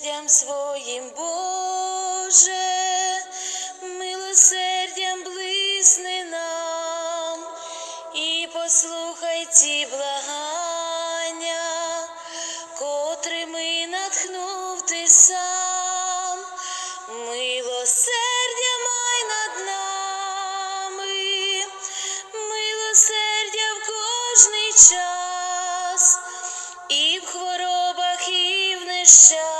милосердям своїм, Боже, милосердям блисни нам і послухай ці благання, котрими натхнув ти сам, милосердя май над нами, милосердя в кожний час, і в хворобах, і в нещастях.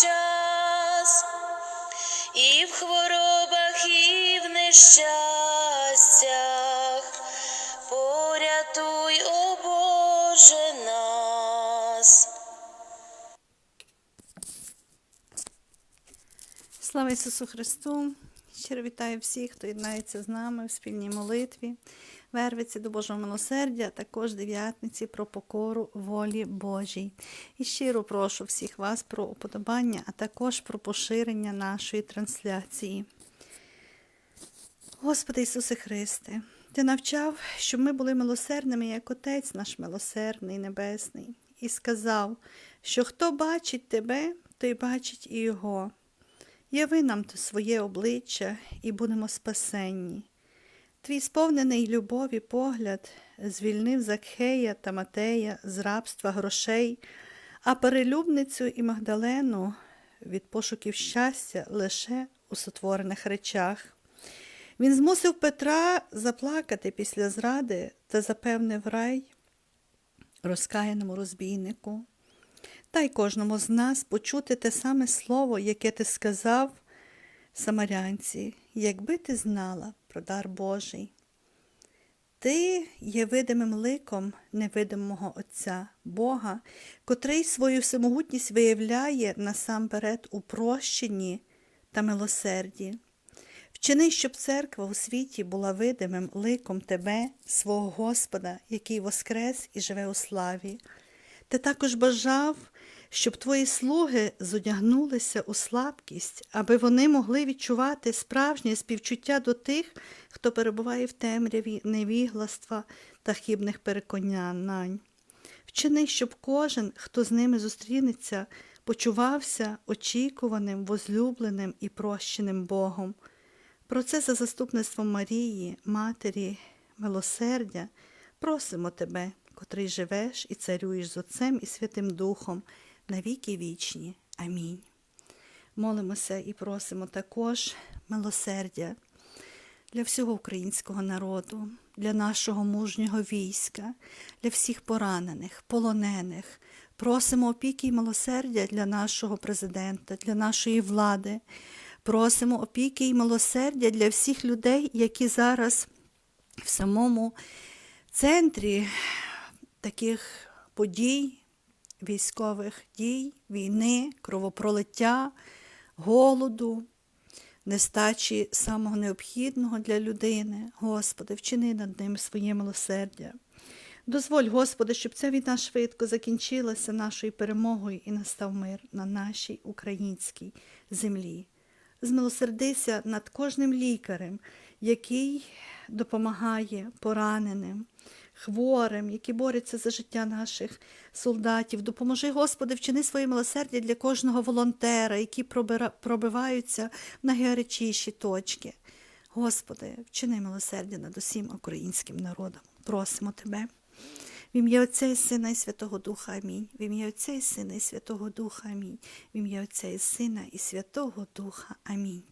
Час, і в хворобах, і в нещастях. Порятуй, о Боже нас. Слава Ісусу Христу! Щиро вітаю всіх, хто єднається з нами в спільній молитві, вервиці до Божого милосердя, також дев'ятниці про покору волі Божій. І щиро прошу всіх вас про уподобання, а також про поширення нашої трансляції. Господи Ісусе Христе, Ти навчав, щоб ми були милосердними, як Отець наш милосердний Небесний, і сказав, що хто бачить Тебе, той бачить і Його. Яви нам своє обличчя і будемо спасенні. Твій сповнений любові погляд звільнив Закхея та Матея з рабства грошей, а перелюбницю і Магдалену від пошуків щастя лише у сотворених речах. Він змусив Петра заплакати після зради та запевнив рай розкаяному розбійнику. Дай кожному з нас почути те саме слово, яке ти сказав самарянці, якби ти знала про дар Божий. Ти є видимим ликом невидимого Отця, Бога, котрий свою всемогутність виявляє насамперед у прощенні та милосерді. Вчини, щоб церква у світі була видимим ликом Тебе, свого Господа, який воскрес і живе у славі. Ти також бажав, щоб твої слуги зодягнулися у слабкість, аби вони могли відчувати справжнє співчуття до тих, хто перебуває в темряві невігластва та хибних переконань. Вчини, щоб кожен, хто з ними зустрінеться, почувався очікуваним, возлюбленим і прощеним Богом. Про це за заступництвом Марії, Матері, милосердя, просимо Тебе, котрий живеш і царюєш з Отцем і Святим Духом, на віки вічні. Амінь. Молимося і просимо також милосердя для всього українського народу, для нашого мужнього війська, для всіх поранених, полонених. Просимо опіки і милосердя для нашого президента, для нашої влади. Просимо опіки і милосердя для всіх людей, які зараз в самому центрі таких подій, військових дій, війни, кровопролиття, голоду, нестачі самого необхідного для людини. Господи, вчини над ним своє милосердя. Дозволь, Господи, щоб ця війна швидко закінчилася нашою перемогою і настав мир на нашій українській землі. Змилосердися над кожним лікарем, який допомагає пораненим, хворим, які борються за життя наших солдатів. Допоможи, Господи, вчини своє милосердя для кожного волонтера, які пробиваються в найгарячіші точки. Господи, вчини милосердя над усім українським народом. Просимо Тебе. В ім'я Отця і Сина і Святого Духа Амінь. В ім'я Отця і Сина і Святого Духа Амінь. В ім'я Отця і Сина і Святого Духа Амінь.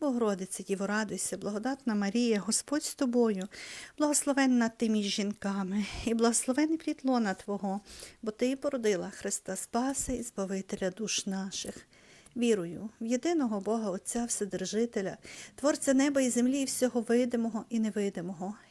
Богородице, Діво, радуйся, благодатна Марія, Господь з тобою, благословенна ти між жінками, і благословений плід лона Твого, бо Ти породила Христа Спаси і Збавителя душ наших. Вірую в єдиного Бога Отця Вседержителя, Творця неба і землі, і всього видимого і невидимого,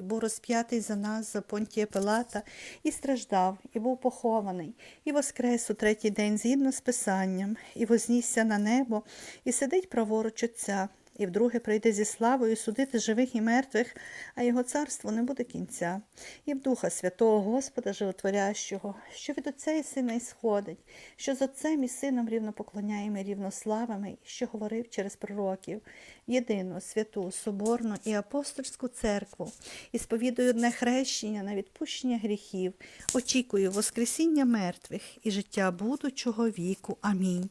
і був розп'ятий за нас, за понтія Пилата, і страждав, і був похований, і воскрес у третій день згідно з Писанням, і вознісся на небо, і сидить праворуч Отця, і вдруге прийде зі славою судити живих і мертвих, а його царство не буде кінця, і в Духа Святого Господа Животворящого, що від Отця і Сина ісходить, що з Отцем і Сином рівно поклоняємо і рівно що говорив через пророків, єдину, святу, соборну і апостольську церкву, і сповідую одне хрещення на відпущення гріхів, очікую Воскресіння мертвих і життя будучого віку. Амінь.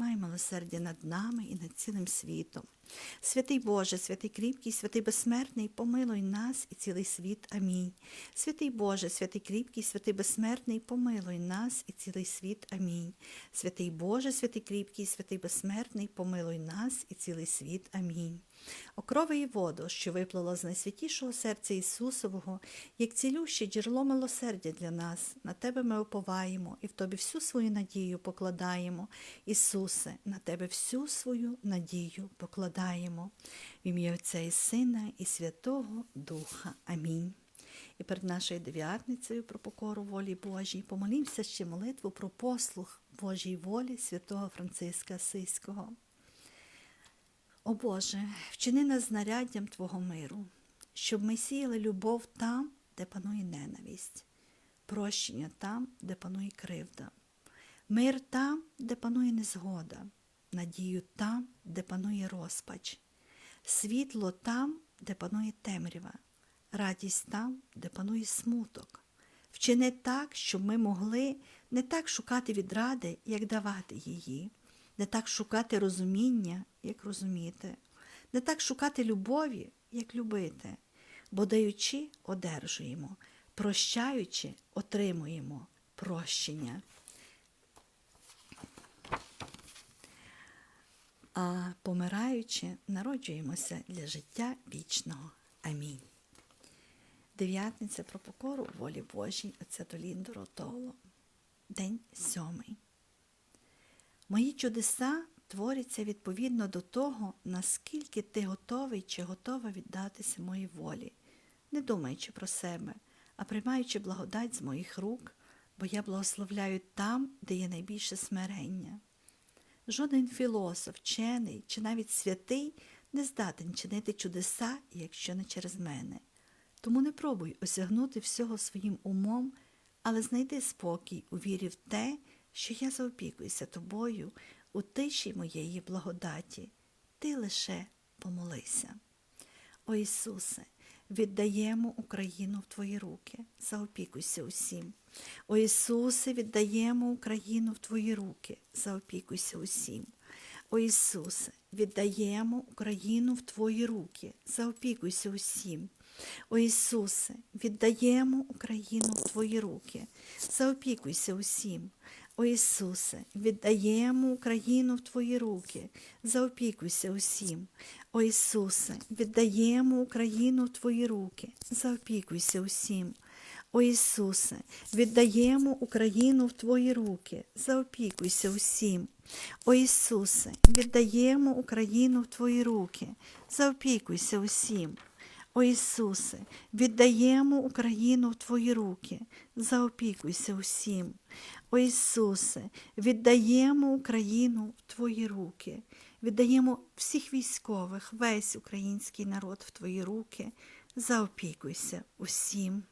май милосердя над нами і над цілим світом. Святий Боже, святий кріпкий, святий безсмертний, помилуй нас і цілий світ. Амінь. Святий Боже, святий кріпкий, святий безсмертний, помилуй нас і цілий світ. Амінь. Святий Боже, святий кріпкий, святий безсмертний, помилуй нас і цілий світ. Амінь. Окрови і воду, що виплила з найсвятішого серця Ісусового, як цілюще джерело милосердя для нас, на Тебе ми оповаємо і в Тобі всю свою надію покладаємо. Ісусе, на Тебе всю свою надію покладаємо. В ім'я Отця і Сина, і Святого Духа. Амінь. І перед нашою дев'ятницею про покору волі Божій помолімося ще молитву про послух Божій волі святого Франциска Асиського. О Боже, вчини нас знаряддям Твого миру, щоб ми сіяли любов там, де панує ненависть, прощення там, де панує кривда, мир там, де панує незгода, надію там, де панує розпач, світло там, де панує темрява, радість там, де панує смуток. Вчини так, щоб ми могли не так шукати відради, як давати її, не так шукати розуміння, як розуміти, не так шукати любові, як любити, бо даючи, одержуємо, прощаючи, отримуємо прощення. А помираючи, народжуємося для життя вічного. Амінь. Дев'ятниця про покору волі Божій отця Толіндо Ротоло. День сьомий. Мої чудеса творяться відповідно до того, наскільки ти готовий чи готова віддатися моїй волі, не думаючи про себе, а приймаючи благодать з моїх рук, бо я благословляю там, де є найбільше смирення. Жоден філософ, вчений чи навіть святий не здатен чинити чудеса, якщо не через мене. Тому не пробуй осягнути всього своїм умом, але знайди спокій у вірі в те, що я заопікуюся тобою у тиші моєї благодаті. Ти лише помолися. О Ісусе, віддаємо Україну в Твої руки. Заопікуйся усім. О Ісусе, віддаємо Україну в Твої руки. Заопікуйся усім. О Ісусе, віддаємо Україну в Твої руки. Заопікуйся усім. О Ісусе, віддаємо Україну в Твої руки. Заопікуйся усім. О Ісусе, віддаємо Україну в Твої руки. Заопікуйся усім. О Ісусе, віддаємо Україну в Твої руки. Заопікуйся усім. О Ісусе, віддаємо Україну в Твої руки. Заопікуйся усім. О Ісусе, віддаємо Україну в Твої руки. Заопікуйся усім. О Ісусе, віддаємо Україну в Твої руки, заопікуйся усім. О Ісусе, віддаємо Україну в Твої руки, віддаємо всіх військових, весь український народ в Твої руки, заопікуйся усім.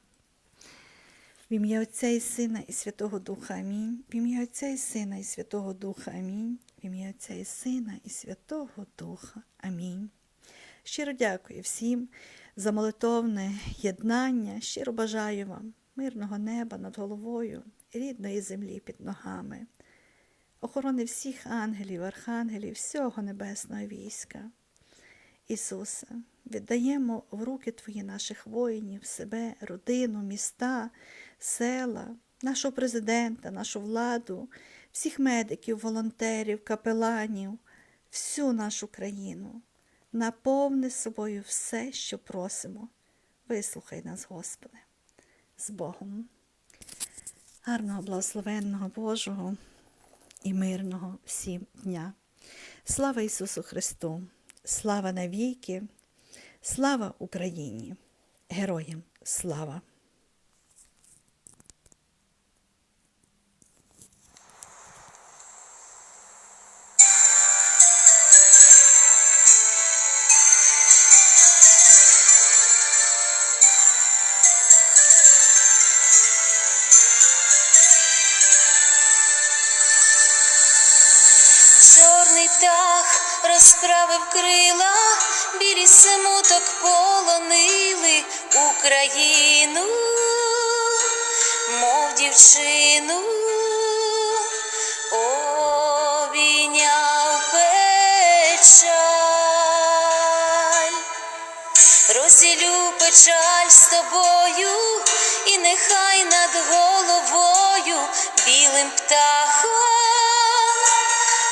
В ім'я Отця і Сина і Святого Духа Амінь. В ім'я Отця і Сина і Святого Духа Амінь. В ім'я Отця і Сина і Святого Духа Амінь. Щиро дякую всім за молитовне єднання. Щиро бажаю вам мирного неба над головою рідної землі під ногами, охорони всіх ангелів, архангелів, всього небесного війська. Ісусе, віддаємо в руки Твої наших воїнів, себе, родину, міста, села, нашого президента, нашу владу, всіх медиків, волонтерів, капеланів, всю нашу країну. Наповни собою все, що просимо. Вислухай нас, Господи, з Богом. Гарного, благословенного Божого і мирного всім дня. Слава Ісусу Христу! Слава навіки! Слава Україні! Героям слава! Розправив крила, білі смуток полонили Україну, мов дівчину, обійняв печаль, розділю печаль з тобою, і нехай над головою білим птахом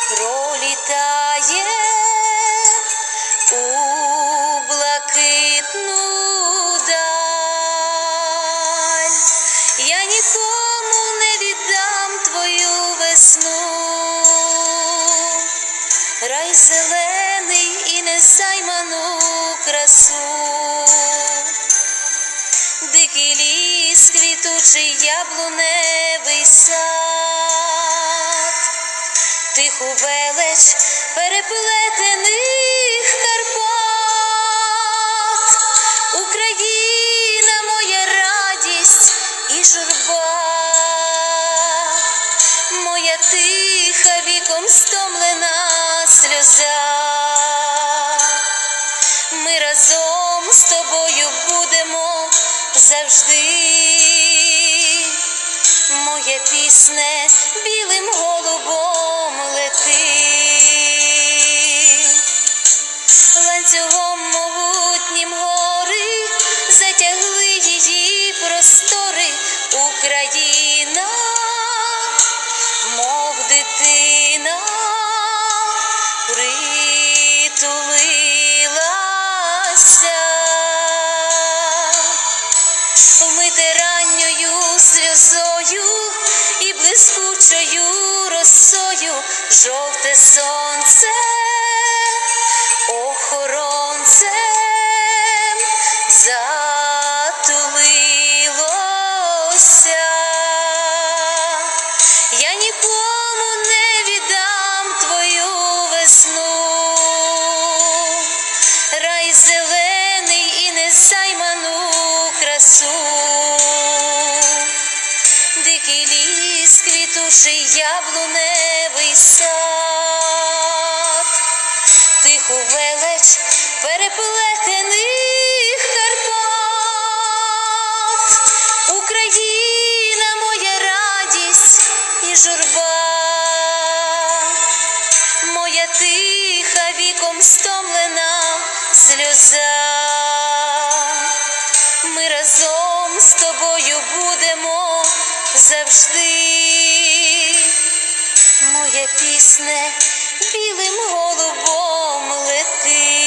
пролітає у блакитну. Я нікому не віддам твою весну, рай зелений і незайману красу. Дикий ліс, квітучий яблуневий сад, тиху велич переплетених Карпат, Україна моя радість і журба, моя тиха віком стомлена сльоза. Ми разом з тобою будемо завжди. Моя пісне білим голубом лети. Україна, мов дитина притулилася, вмите ранньою сльозою і блискучою росою жовте сонце охоронцем красу, дикий ліс, квітучий яблуневий сад, тиху велич переплетених Карпат, Україна моя радість і журба, моя тиха віком стомлена сльоза. Завжди. Моя пісне білим голубом лети.